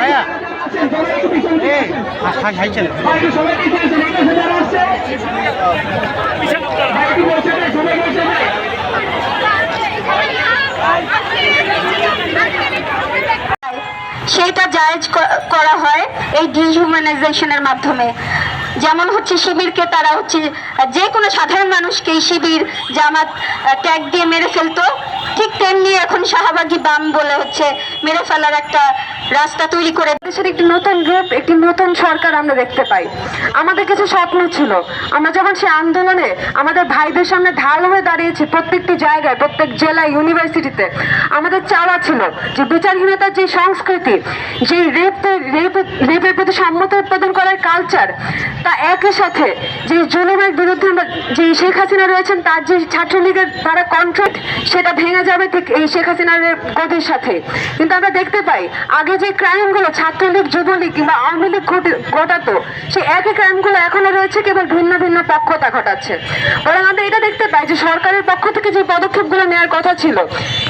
ভাইয়া। চলে সেটা জায়েজ করা হয় এই ডিহিউম্যানাইজেশনের মাধ্যমে। যেমন হচ্ছে শিবিরকে তারা হচ্ছে, যে কোনো সাধারণ মানুষকে শিবির, জামাত ট্যাগ দিয়ে মেরে ফেলতো। এখন শাহবাগী বাম বলে হচ্ছে মেরে ফেলার একটা রাস্তা তৈরি করে দেশের একটি নতুন রূপ একটি নতুন সরকার আমরা দেখতে পাই। আমাদের কিছু স্বপ্ন ছিল। আমরা যখন সে আন্দোলনে আমাদের ভাইদের সামনে ঢাল হয়ে দাঁড়িয়েছি প্রত্যেকটি জায়গায়, প্রত্যেক জেলায় ইউনিভার্সিটিতে, আমাদের চাওয়া ছিল যে বিচারহীনতার যে সংস্কৃতি যে রেপ রেপ, রেপের প্রতি সম্মত উৎপাদন করার কালচার তা একই সাথে যে জুলুমের বিরুদ্ধে আমরা যে শেখ হাসিনা রয়েছেন, তার যে ছাত্রলীগের দ্বারা কন্ট্রাক্ট সেটা ভেঙে যাবে ঠিক এই শেখ হাসিনার গতির সাথে। কিন্তু আমরা দেখতে পাই, আগে যে ক্রাইমগুলো ছাত্রলীগ, যুবলীগ কিংবা আওয়ামী লীগ ঘটে- ঘটাতো, সেই একই ক্রাইমগুলো এখনও রয়েছে, কেবল ভিন্ন ভিন্ন পক্ষতা ঘটাচ্ছে। বরং আমরা এটা দেখতে পাই যে সরকারের পক্ষ থেকে যে পদক্ষেপগুলো নেওয়ার কথা ছিল,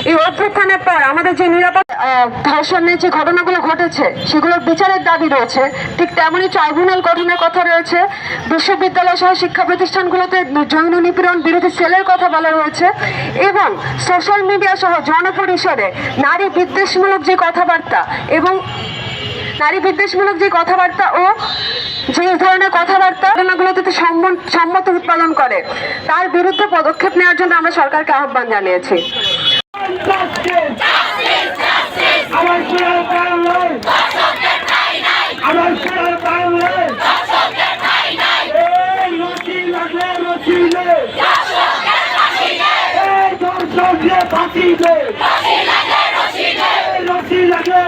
এই অভ্যুত্থানের পর আমাদের যে নিরাপদ ধর্ষণের যে ঘটনাগুলো ঘটেছে, সেগুলোর বিচারের দাবি রয়েছে। ঠিক তেমনই ট্রাইব্যুনাল গঠনের কথা রয়েছে। বিশ্ববিদ্যালয় সহ শিক্ষা প্রতিষ্ঠানগুলোতে যৌন নিপীড়ন বিরোধী সেলের কথা বলা রয়েছে। এবং সোশ্যাল মিডিয়া সহ জনপরিসরে নারী বিদ্বেষমূলক যে কথাবার্তা এবং নারী বিদ্বেষমূলক যে কথাবার্তা ও যে ধরনের কথাবার্তা ঘটনাগুলোতে সম্মত উৎপাদন করে, তার বিরুদ্ধে পদক্ষেপ নেওয়ার জন্য আমরা সরকারকে আহ্বান জানিয়েছি সোনার বাংলায় আমার সোনার বাংলায় এই রশি লাগে রশিলে এই ফাঁসিলে এই রশি লাগে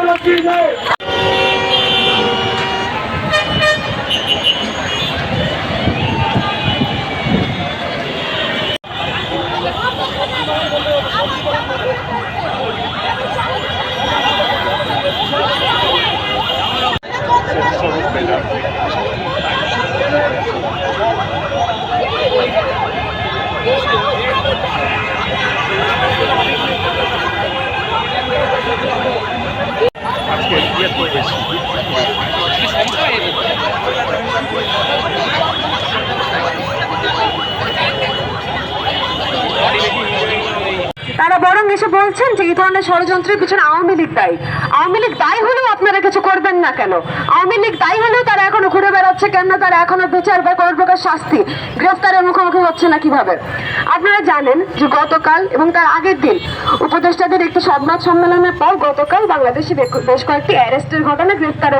depois. তারা বরং এসে বলছেন যে এই ধরনের ষড়যন্ত্রের পিছনে আওয়ামী লীগ দায়ী। আওয়ামী লীগ দায়ী হলেও আপনারা কিছু করবেন না কেন? আওয়ামী লীগ দায়ী হলেও তারা এখনও ঘুরে বেড়াচ্ছে কেন তারা এখনও বিচার বা কোনো প্রকার শাস্তি, গ্রেফতারের মুখোমুখি হচ্ছে না কীভাবে? আপনারা জানেন যে গতকাল এবং তার আগের দিন উপদেষ্টাদের একটি সংবাদ সম্মেলনের পর গতকাল বাংলাদেশে বেশ কয়েকটি অ্যারেস্টের ঘটনা, গ্রেফতারের